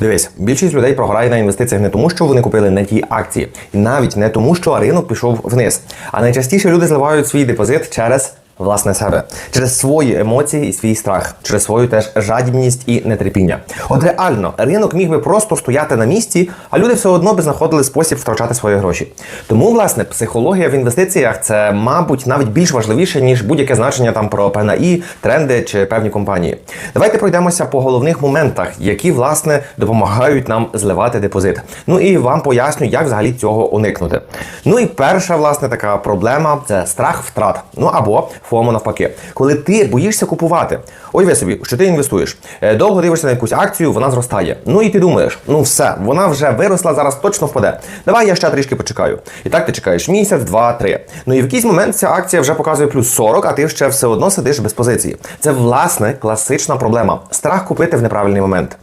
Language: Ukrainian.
Дивись, більшість людей програє на інвестиціях не тому, що вони купили не ті акції, і навіть не тому, що ринок пішов вниз. А найчастіше люди зливають свій депозит через власне себе, через свої емоції і свій страх, через свою теж жадібність і нетерпіння. От реально, ринок міг би просто стояти на місці, а люди все одно би знаходили спосіб втрачати свої гроші. Тому, власне, психологія в інвестиціях це, мабуть, навіть більш важливіше, ніж будь-яке значення там про ПНАІ, тренди чи певні компанії. Давайте пройдемося по головних моментах, які власне допомагають нам зливати депозит. Ну і вам поясню, як взагалі цього уникнути. Ну і перша власне така проблема це страх втрат. Ну або ФОМО навпаки. Коли ти боїшся купувати, уяви собі, що ти інвестуєш, е, довго дивишся на якусь акцію, вона зростає. Ну і ти думаєш, ну все, вона вже виросла, зараз точно впаде. Давай я ще трішки почекаю. І так ти чекаєш місяць, два, три. Ну і в якийсь момент ця акція вже показує плюс 40, а ти ще все одно сидиш без позиції. Це власне класична проблема. Страх купити в неправильний момент.